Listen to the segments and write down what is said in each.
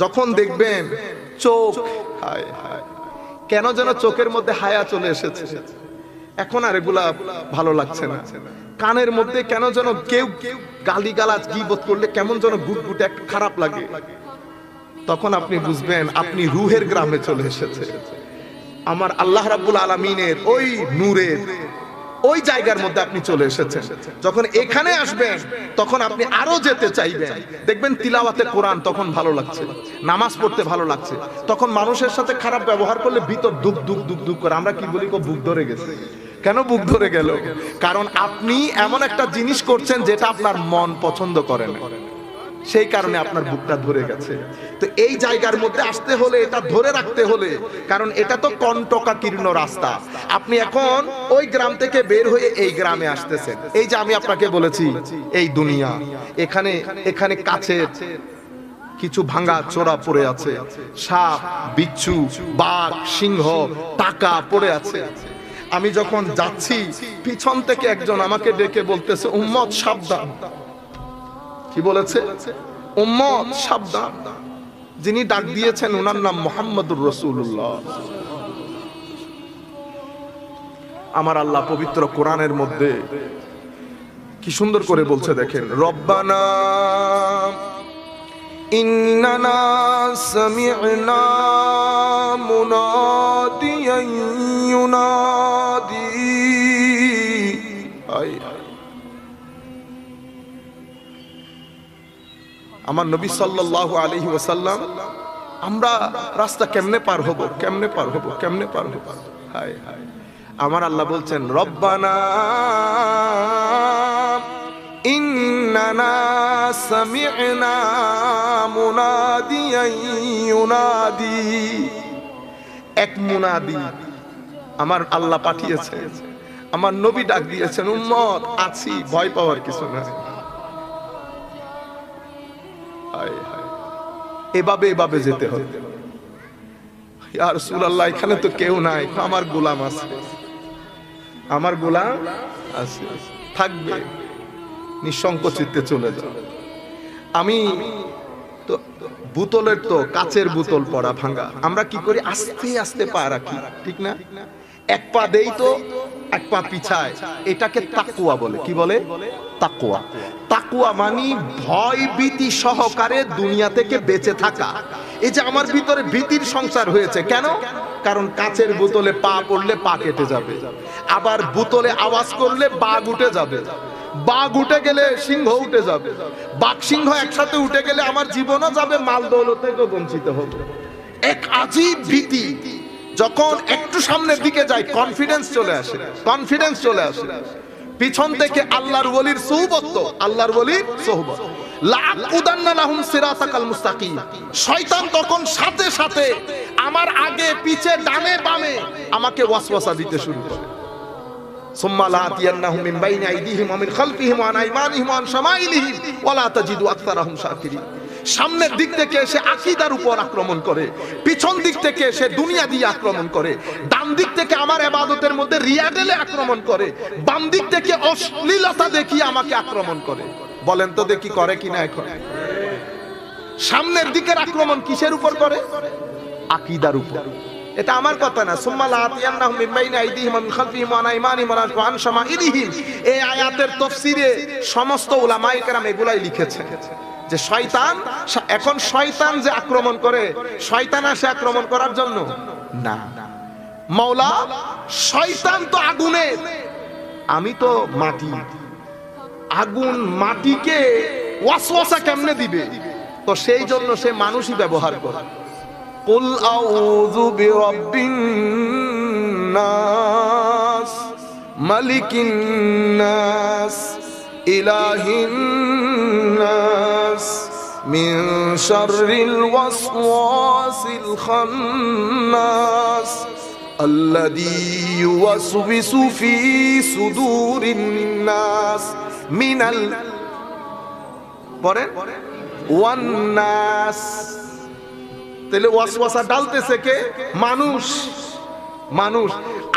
যখন দেখবেন চোখ, হায় হায়, কেন যেন চোখের মধ্যে হায়া চলে এসেছে। এখন আর এগুলা ভালো লাগছে না। কানের মধ্যে কেন যেন কেউ কেউ গালি গালাজ গিবত করলে কেমন যেন গুটগুটে একটা খারাপ লাগে। তখন আপনি বুঝবেন, আপনি রুহের গ্রামে চলে এসেছে। আমার আল্লাহ রাব্বুল আলমিনের ওই নূরের ওই জায়গার মধ্যে আপনি চলে এসেছেন। যখন এখানে আসবেন, তখন আপনি আরও যেতে চাইবেন। দেখবেন তিলাওয়াতে কোরআন তখন ভালো লাগছে, নামাজ পড়তে ভালো লাগছে। তখন মানুষের সাথে খারাপ ব্যবহার করলে ভিতর দুঃখ দুঃখ দুঃখ দুঃখ করে, আমরা কি বলি বুক ধরে গেছে। কেন বুক ধরে গেল? কারণ আপনি এমন একটা জিনিস করছেন যেটা আপনার মন পছন্দ করে না। সেই কারণে আপনার বুকটা ধরে গেছে। তো এই জায়গার মধ্যে আসতে হলে, এটা ধরে রাখতে হলে, কারণ এটা তো কণ্টকাকীর্ণ রাস্তা। আপনি এখন ওই গ্রাম থেকে বের হয়ে এই গ্রামে আসতেছেন। এই যে আমি আপনাকে বলেছি, এই দুনিয়া, এখানে এখানে কাছে কিছু ভাঙা চোরা পড়ে আছে। সাপ, বিচ্ছু, বাঘ, সিংহ, টাকা পড়ে আছে। আমি যখন যাচ্ছি, পিছন থেকে একজন আমাকে ডেকে বলতেছে, উম্মত, সাবধান। কি বলেছে? উম্মত, সাবধান। যিনি ডাক দিয়েছেন ওনার নাম মোহাম্মদুর রসুল্লাহ আমার আল্লাহ পবিত্র কোরআনের মধ্যে কি সুন্দর করে বলছে দেখেন, রব্বানা সামি'না মুনাদিয়ান ইউনাদি আমার নবী সাল্লাল্লাহু আলাইহি ওয়াসাল্লাম, আমরা রাস্তা কেমনে পার হব, কেমনে পার হব, কেমনে পার হব? হায় হায়। আমার আল্লাহ বলছেন, রব্বানা এক মুনাদি আমার আল্লাহ পাঠিয়েছে আমার নবী ডাক দিয়েছেন, উম্মত, আছি, ভয় পাওয়ার কিছু নাই। এভাবে এভাবে যেতে হবে। আর সুলাল্লাহ এখানে তো কেউ নাই, আমার গোলাম আছে। আমার গোলাম আছে। থাকবে। নিঃসংকোচিতে চলে যাও। আমি তো বোতলের তো কাচের বোতল পড়া ভাঙা। আমরা কি করি? আস্তে আস্তে পা রাখি, ঠিক না? এক পা দেই তো এক পা পিছায়। এটাকে তাকুয়া বলে। কি বলে? তাকুয়া। তাকুয়া মানি ভয় ভীতি সহকারে দুনিয়া থেকে বেঁচে থাকা। এই যে আমার ভিতরে ভীতির সংসার হয়েছে, কেন? কারণ কাচের বোতলে পা পড়লে পা কেটে যাবে। আবার বোতলে আওয়াজ করলে বাঘ উঠে যাবে। বাঘ উঠে গেলে সিংহ উঠে যাবে। বাঘ সিংহ একসাথে উঠে গেলে আমার জীবনও যাবে মাল দৌলত বঞ্চিত হবে। এক আজীব ভীতি। যখন একটু সামনের দিকে যায় কনফিডেন্স চলে আসে কনফিডেন্স চলে আসে। পিছন থেকে আল্লাহর বলির সৌবত্ব আল্লাহর ওলির সৌবত শয়তান তখন সাথে সাথে আমার আগে, পিছে, ডানে, বামে আমাকে ওয়াসওয়াসা দিতে শুরু করে। সুম্মা লা আতিয়ান্নাহুম মিন বাইনি আইদিহিম ওয়া মিন খালফিহিম ওয়া আন আইমানিহিম ওয়া আন শামাইলিহিম ওয়া লা তাজিদু আকসারাহুম শাকিরিন। সামনের দিক থেকে এসে আকিদার উপর আক্রমণ করে, পিছন দিক থেকে এসে দুনিয়া দিয়ে আক্রমণ করে, ডান দিক থেকে আমার এবাদতের মধ্যে রিয়া ঢেলে আক্রমণ করে, বাম দিক থেকে অশ্লীলতা দেখিয়ে আমাকে আক্রমণ করে। বলেন তো দেখি করে কিনা এখন। সামনের দিকের আক্রমণ কিসের উপর করে? আকিদার উপর। এটা আমার কথা না। সুম্মা লাতিয়ান্নাহুম মিন বাইনি আইদিহিম মিন খালফিহিম ওয়া আইমানিহিম ওয়া আন শামাইলিহিম এই আয়াতের তাফসীরে সমস্ত উলামায়ে কেরাম এগুলাই লিখেছেন। যে শয়তান এখন শয়তান যে আক্রমণ করে, শয়তান আসে আক্রমণ করার জন্য? না। মাওলা শয়তান তো আগুনে। আমি তো মাটি। আগুন মাটিকে ওয়াসওয়াসা কেমনে দিবে? তো সেই জন্য সে মানুষই ব্যবহার করে। কুল আউযু বিরাব্বিন নাস, মালিকিন নাস। إله الناس من شر الوسواس الخناس الذي يوسوس في صدور الناس من ال পরে ওয়ান্নাস তাহলে ওয়াসওয়াসা ডালতেছে কে মানুষ মানুষ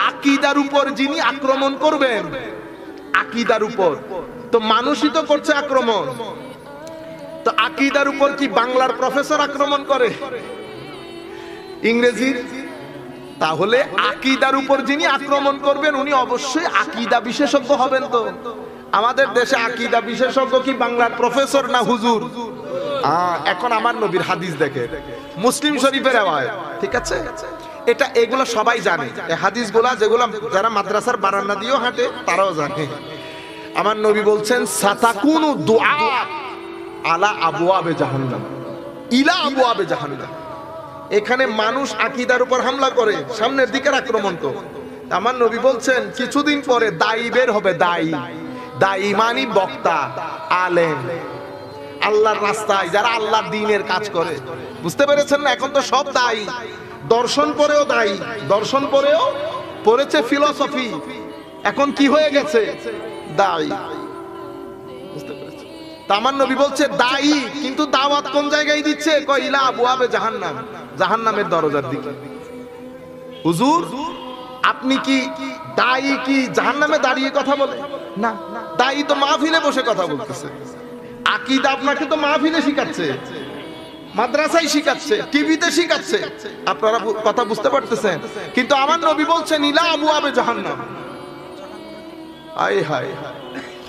আকিদার উপর যিনি আক্রমণ করবেন আকিদার উপর। তো মানুষই তো করছে আক্রমণ। তো আকিদার উপর কি বাংলার প্রফেসর আক্রমণ করে? ইংরেজি তাহলে আকিদার উপর যিনি আক্রমণ করবেন, উনি অবশ্যই আকিদা বিশেষজ্ঞ হবেন তো। আমাদের দেশে আকিদা বিশেষজ্ঞ কি বাংলার প্রফেসর না হুজুর? এখন আমার নবীর হাদিস দেখে। মুসলিম শরীফের আওয়াজ ঠিক আছে? এটা এগুলো সবাই জানে। এই হাদিসগুলা যেগুলো যারা মাদ্রাসার বারান্দা দিয়েও হাঁটে, তারাও জানে। আমার নবী বলছেন, সাতাকুনু দুআ আলা আবু আবে জাহান্নাম। ইলা আবু আবে জাহান্নাম। এখানে মানুষ আকিদার উপর হামলা করে, সামনের দিকের আক্রমণ তো আমার নবী বলছেন, কিছুদিন পরে দায়ী বের হবে, দায়ী। দায়ী মানি বক্তা, আলেম। আল্লাহর রাস্তায় যারা আল্লাহর দিনের কাজ করে। বুঝতে পেরেছেন না? এখন তো সব দায়ী। দর্শন পরেও দায়ী। দর্শন পরেও পড়েছে ফিলোসফি এখন কি হয়ে গেছে? দায়ী। আপনি কি দায়ী কি জাহান্নামে দাঁড়িয়ে কথা না। দায়ী তো বসে কথা বলতেছে। আকিদা আপনাকে তো মাহফিলে শিখাচ্ছে। মাদ্রাসায় শিখাচ্ছে, টিভিতে শিখাচ্ছে। আপনারা কথা বুঝতে পারতেছেন? কিন্তু আমার নবী বলছেন, ইলা আবু আবে জাহান্নাম। আয় হায়।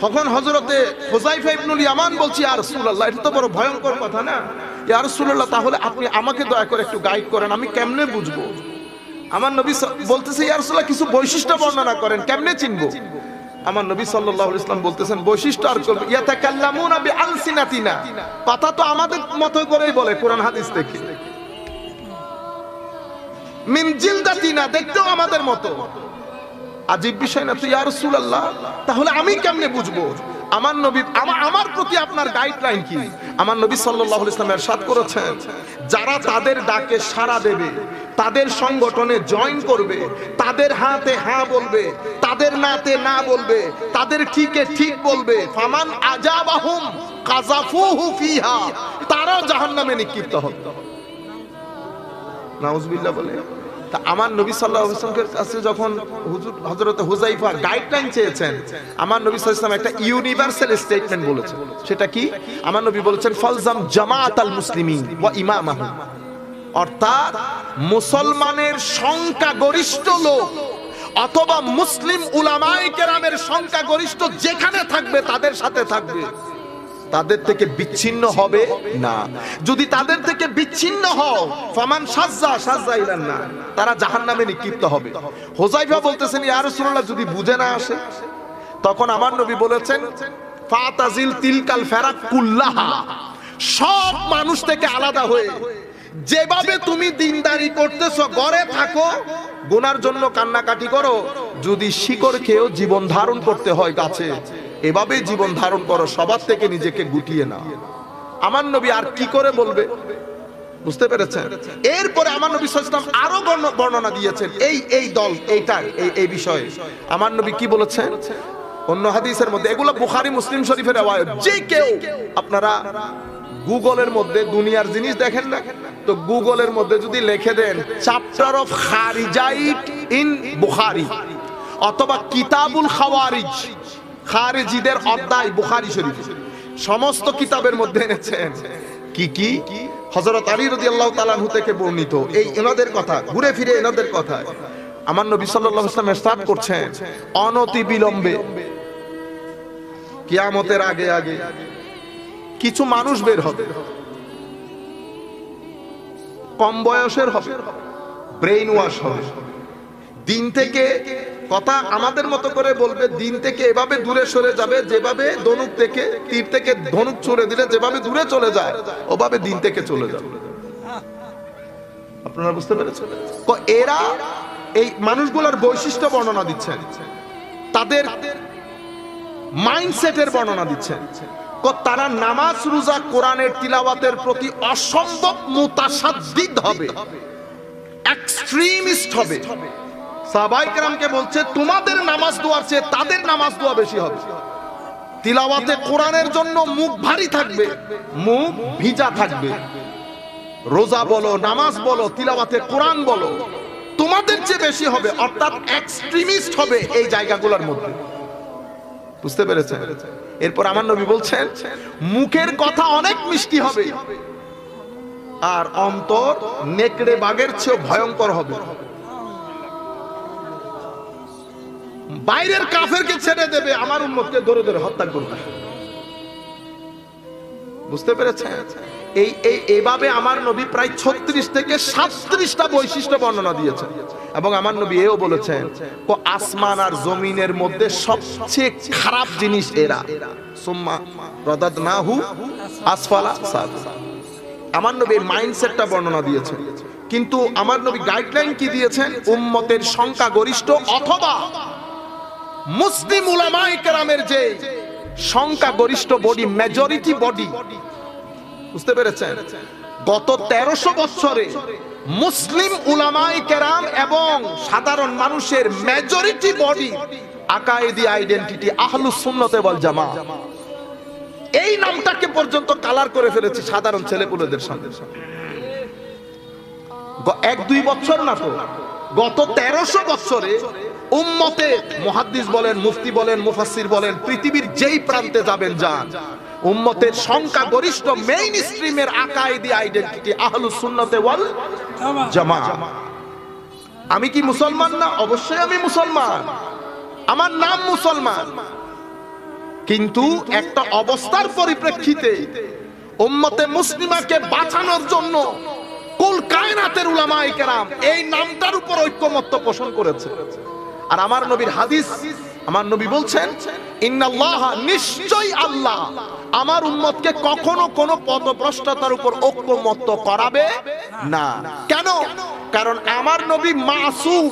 তখন হজরতে হোজাইফা ইবনুল ইয়ামান বলছি আর রাসূলুল্লাহ, এটা তো বড় ভয়ঙ্কর কথা না? ইয়া রাসূলুল্লাহ, তাহলে আপনি আমাকে দয়া করে একটু গাইড করেন, আমি কেমনে বুঝব? আমার নবী বলতেছে, ইয়া রাসূলুল্লাহ, কিছু বৈশিষ্ট্য বর্ণনা করেন, কেমনে চিনবো? আমার নবী সাল্লাল্লাহু আলাইহি ইসলাম বলতেছেন বৈশিষ্ট্য আর করবে ইয়াতাকাল্লামুনা বিআলসিনাতিনা কথা তো আমাদের মতো করেই বলে কোরআন হাদিস থেকে মিন জিলদাতিনা দেখতেও আমাদের মতো আজীব বিষয় না তো ইয়া রাসূলুল্লাহ তাহলে আমি কেমনে বুঝবো আমার নবী আমা- আমার প্রতি আপনার গাইডলাইন কি আমার নবী সাল্লাল্লাহু আলাইহি ওয়াসাল্লাম ارشاد করেছেন যারা তাদের ডাকে সাড়া দেবে তাদের সংগঠনে জয়েন করবে, তাদের হাতে হ্যাঁ বলবে, তাদের নাতে না বলবে, তাদের ঠিকে ঠিক বলবে, ফামান আজাবাহুম কাযাফুহু ফিহা তারাও জাহান্নামে নিক্ষিপ্ত হবে। নাউজুবিল্লাহ বলে, তা আমার নবী সাল্লাল্লাহু আলাইহি ওয়াসাল্লামের কাছে যখন হুজুর, হযরত হুজাইফা গাইডলাইন চেয়েছেন, আমার নবী সাল্লাল্লাহু আলাইহি ওয়াসাল্লাম একটা ইউনিভার্সাল স্টেটমেন্ট বলেছেন। সেটা কি? আমার নবী বলেছেন, ফালজাম জামাত আল মুসলিমিন ওয়া ইমামাহু অর্থাৎ মুসলমানের সংখ্যা গরিষ্ঠ লোক অথবা মুসলিম উলামায়ে কেরামের সংখ্যা গরিষ্ঠ যেখানে থাকবে তাদের সাথে থাকবে। তাদের থেকে বিচ্ছিন্ন হবে না। যদি তাদের থেকে বিচ্ছিন্ন হও, ফামান সাজ্জা সাজ্জা ইলান না তারা জাহান্নামে নিক্ষিপ্ত হবে। হোজাইফা বলতেছেন, ইয়া রাসূলুল্লাহ, যদি বুঝে না আসে? তখন আমার নবী বলেছেন, ফাতাজিল তিলকাল ফেরাক কুল্লাহা। সব মানুষ থেকে আলাদা হয়ে যেভাবে তুমি দিনদারি করতেছ, ঘরে থাকো, গুনার জন্য কান্নাকাটি করো, যদি শিকড় খেয়েও জীবন ধারণ করতে হয় গাছে, এভাবে জীবন ধারণ করো, সবার থেকে নিজেকে গুটিয়ে না আমার নবী আর কি করে বলবে? বুঝতে পেরেছেন? এরপরে আমার নবী ওয়াসাল্লাম আরও বর্ণনা দিয়েছেন, এই এই দল এইটা এই এই বিষয়ে। আমার নবী কি বলেছেন? অন্য হাদিসের মধ্যে, এগুলো বুখারী, মুসলিম শরীফের যে কেউ, আপনারা গুগলের মধ্যে দুনিয়ার জিনিস দেখেন না তো গুগলের মধ্যে যদি লিখে দেন chapter of Kharijite in Bukhari অথবা কিতাবুল খাওয়ারিজ, খারিজিদের অধ্যায় বুখারি শরীফ, সমস্ত কিতাবের মধ্যে এনেছেন। কি কি? হজরত আলী রাদিয়াল্লাহু আল্লাহ তালানহু থেকে বর্ণিত। এই এনাদের কথা, ঘুরে ফিরে এনাদের কথা। আমার নবী সাল্লাহ ইসলাম স্টার্ট করছেন, অনতি বিলম্বে। কিয়ামতের আগে আগে। কিছু মানুষ বের হবে। কম বয়সের হবে ব্রেইন ওয়াশ হবে। দিন থেকে কথা আমাদের মতো করে বলবে, দিন থেকে এভাবে দূরে সরে যাবে, যেভাবে ধনুক থেকে, তীর থেকে ধনুক ছুড়ে দিলে, যেভাবে দূরে চলে যায়, ওভাবে দিন থেকে চলে যাবে। আপনারা বুঝতে পেরেছেন? এরা এই মানুষগুলোর বৈশিষ্ট্য বর্ণনা দিচ্ছেন, তাদের মাইন্ডসেটের বর্ণনা দিচ্ছেন। তারা নামাজ রোজা কোরআনের তিলাওয়াতের প্রতি অসম্ভব মুতাসাদ্দিদ হবে। এক্সট্রিমিস্ট হবে। সাহাবাইকরামকে বলছে, তোমাদের নামাজ দোয়ার চেয়ে তাদের নামাজ দোয়া বেশি হবে। তিলাওয়াতে কোরআনের জন্য মুখ ভারী থাকবে, মুখ ভিজা থাকবে। রোজা বলো, নামাজ বলো, তিলাওয়াতে কোরআন বলো, তোমাদের চেয়ে বেশি হবে। অর্থাৎ এক্সট্রিমিস্ট হবে এই জায়গাগুলোর মধ্যে। বুঝতে পেরেছেন? এরপর আমার নবী বলছেন, মুখের কথা অনেক মিষ্টি হবে আর অন্তর নেকড়ে বাগের চেয়ে ভয়ঙ্কর হবে। বাইরের কাফেরকে ছেড়ে দেবে, আমার উন্মতকে ধরে ধরে হত্যা করবে। বুঝতে পেরেছেন? এই এই, এভাবে আমার নবী প্রায় ছত্রিশ থেকে সাতত্রিশটা বৈশিষ্ট্য বর্ণনা দিয়েছেন এবং আমার নবী এও বলেছেন ও আসমান আর জমিনের মধ্যে সবচেয়ে খারাপ জিনিস এরা। সুম্মা রদাদ নাহু আসফালা সাদ। আমার নবী মাইন্ডসেটটা বর্ণনা দিয়েছেন কিন্তু আমার নবী গাইডলাইন কি দিয়েছেন? উম্মতের সংখ্যা গরিষ্ঠ অথবা মুসলিম উলামায়ে কেরামের যে সংখ্যা গরিষ্ঠ বডি মেজরিটি বডি বুঝতে পেরেছেন? গত তেরোশো বছরে মুসলিম উলামাই কেরাম এবং সাধারণ মানুষের মেজরিটি বডি আকায়েদি আইডেন্টিটি আহলু সুন্নতে বল জামা এই নামটাকে পর্যন্ত কালার করে ফেলেছি সাধারণ ছেলেপুলেদের সামনে। এক দুই বছর না তো? গত তেরোশো বছরে উম্মতে মুহাদ্দিস বলেন, মুফতি বলেন, মুফাসসির বলেন, পৃথিবীর যেই প্রান্তে যাবেন যান উম্মতের সংখ্যা গরিষ্ঠ মেইন স্ট্রিমের আকাইদি আইডেন্টিটি আহলুস সুন্নতে ওয়াল জামা আমি কি মুসলমান না? অবশ্যই আমি মুসলমান। আমার নাম মুসলমান। কিন্তু একটা অবস্থার পরিপ্রেক্ষিতে উম্মতে মুসলিমাকে বাঁচানোর জন্য কুল কায়নাতের উলামায়ে কেরাম এই নামটার উপর ঐক্যমত্য পোষণ করেছে। আর আমার নবীর হাদিস আমার নবী বলছেন, ইন্নাল্লাহ নিশ্চয়ই আল্লাহ। আমার উম্মতকে কখনো কোনো পদভ্রষ্টতার উপর ঐক্যমত্য করাবে না। কেন? কারণ আমার নবী মাসুম,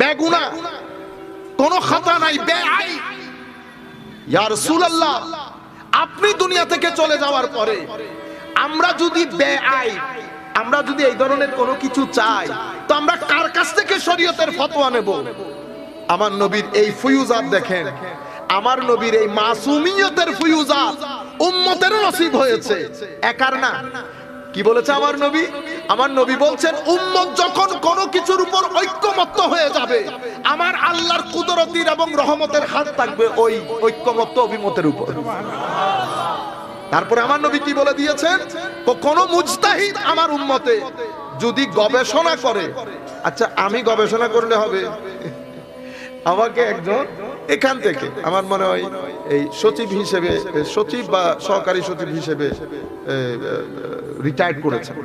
বেগুনা, কোনো খাতা নাই বেআই ইয়া রাসূলুল্লাহ, আপনি দুনিয়া থেকে চলে যাওয়ার পরে আমরা যদি বেআই আমরা যদি এই ধরনের কোনো কিছু চাই, তো আমরা কার কাছ থেকে শরীয়তের ফতোয়া নেব? আমার নবীর এই ফুয়ুজাত দেখেন। আমার নবীর এই মাসুমিয়তের ফুয়ুজাত উম্মতের নসিব হয়েছে। একার না। কি বলেছে আমার নবী? আমার নবী বলছেন, উম্মত যখন কোনো কিছুর উপর ঐক্যমত্য হয়ে যাবে, আমার আল্লাহর কুদরতির এবং রহমতের হাত থাকবে ওই ঐক্যমত্য অভিমতের উপর। তারপরে আমার নবী কি বলে দিয়েছেন? কোন মুজতাহিদ আমার উম্মতে যদি গবেষণা করে। আচ্ছা আমি গবেষণা করলে হবে। আমাকে একজন এখান থেকে, আমার মনে হয় এই সচিব হিসেবে, সচিব বা সহকারী সচিব হিসেবে রিটায়ার্ড করেছেন।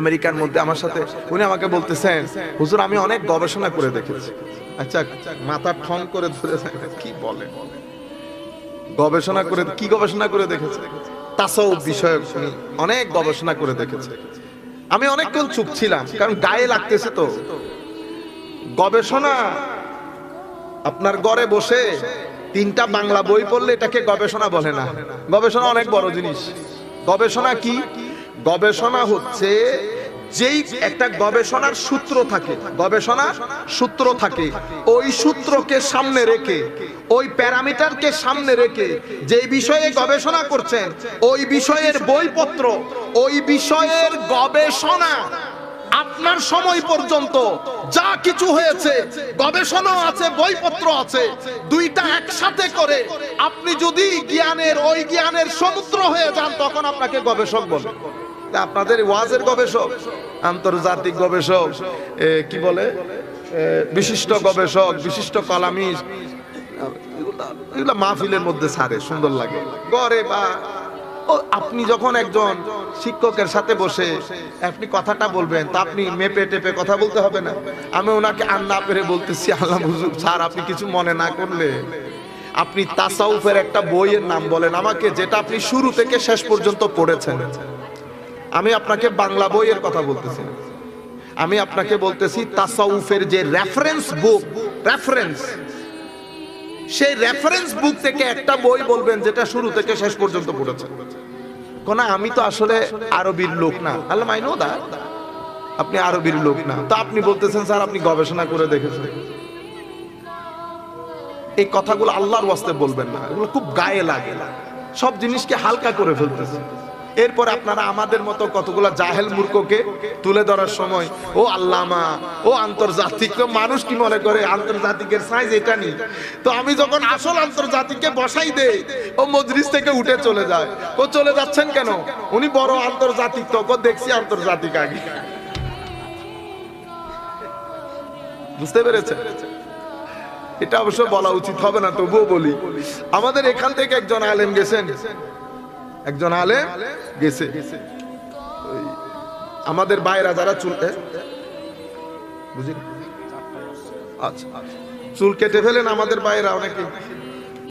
আমেরিকার মধ্যে আমার সাথে উনি আমাকে বলতেছেন, হুজুর, আমি অনেক গবেষণা করে দেখেছি। আচ্ছা মাথা ঠন করে ধরে কি বলে? গবেষণা করে, কি গবেষণা করে দেখেছে? তাসাউফ বিষয়ক অনেক গবেষণা করে দেখেছে। আমি অনেকক্ষণ চুপ ছিলাম, কারণ গায়ে লাগতেছে তো। গবেষণা আপনার ঘরে বসে তিনটা বাংলা বই পড়লে এটাকে গবেষণা বলে না। গবেষণা অনেক বড় জিনিস। গবেষণা কি? গবেষণা হচ্ছে যেই একটা গবেষণার সূত্র থাকে গবেষণার সূত্র থাকে, ওই সূত্রকে সামনে রেখে, ওই প্যারামিটারকে সামনে রেখে যে বিষয়ে গবেষণা করছেন, ওই বিষয়ের বইপত্র, ওই বিষয়ের গবেষণা আপনার সময় পর্যন্ত যা কিছু হয়েছে, গবেষণা আছে, বইপত্র আছে, দুইটা একসাথে করে আপনি যদি জ্ঞানের, ওই জ্ঞানের সমুদ্র হয়ে যান, তখন আপনাকে গবেষক বলে আপনাদের ওয়াজের গবেষক, আন্তর্জাতিক গবেষক কি বলে? বিশিষ্ট গবেষক, বিশিষ্ট কলামিস্ট, এগুলো মাহফিলের মধ্যে ছাড়ে সুন্দর লাগে। গড়ে বা আপনি যখন একজন শিক্ষকের সাথে বসে আপনি কথাটা বলবেন, তা আপনি মেপে টেপে কথা বলতে হবে না। আমি ওনাকে আর না পেরে বলতেছি, আল্লাহ হুজুর, স্যার, আপনি কিছু মনে না করলে আপনি তাসাউফের একটা বইয়ের নাম বলেন। আমাকে যেটা আপনি শুরু থেকে শেষ পর্যন্ত পড়েছেন। আমি আপনাকে বাংলা বইয়ের কথা বলতেছি। আমি আপনাকে বলতেছি, তাসাউফের যে রেফারেন্স বুক রেফারেন্স সেই রেফারেন্স বুক থেকে একটা বই বলবেন যেটা শুরু থেকে শেষ পর্যন্ত পড়েছে। কোন, আমি তো আসলে আরবির লোক না। আল্লাহ মাই নো দা আপনি আরবির লোক না। তো আপনি বলতেছেন, স্যার, আপনি গবেষণা করে দেখেছেন। এই কথাগুলো আল্লাহর ওয়াস্তে বলবেন না। এগুলো খুব গায়ে লাগে। সব জিনিসকে হালকা করে ফেলতেছে। এরপর আপনারা আমাদের মতো কতগুলো জাহেল মূর্খকে তুলে ধরার সময়, ও আল্লামা, ও আন্তর্জাতিক মানুষ কি মনে করে? আন্তর্জাতিকের সাইজ এটা নেই। তো আমি যখন আসল আন্তর্জাতিককে বসাই দেই, ও মজলিস থেকে উঠে চলে যায়। ও চলে যাচ্ছেন কেন? উনি বড় আন্তর্জাতিক তো দেখছি আন্তর্জাতিক আগে। বুঝতে পেরেছে এটা অবশ্য বলা উচিত, হবে না, তবুও বলি। আমাদের এখান থেকে একজন আলেম গেছেন। একজন আলে গেছে। আমাদের বাইরা যারা চুল, এ? বুঝি আচ্ছা। চুল কেটে ফেলেন আমাদের বাইরা অনেকে।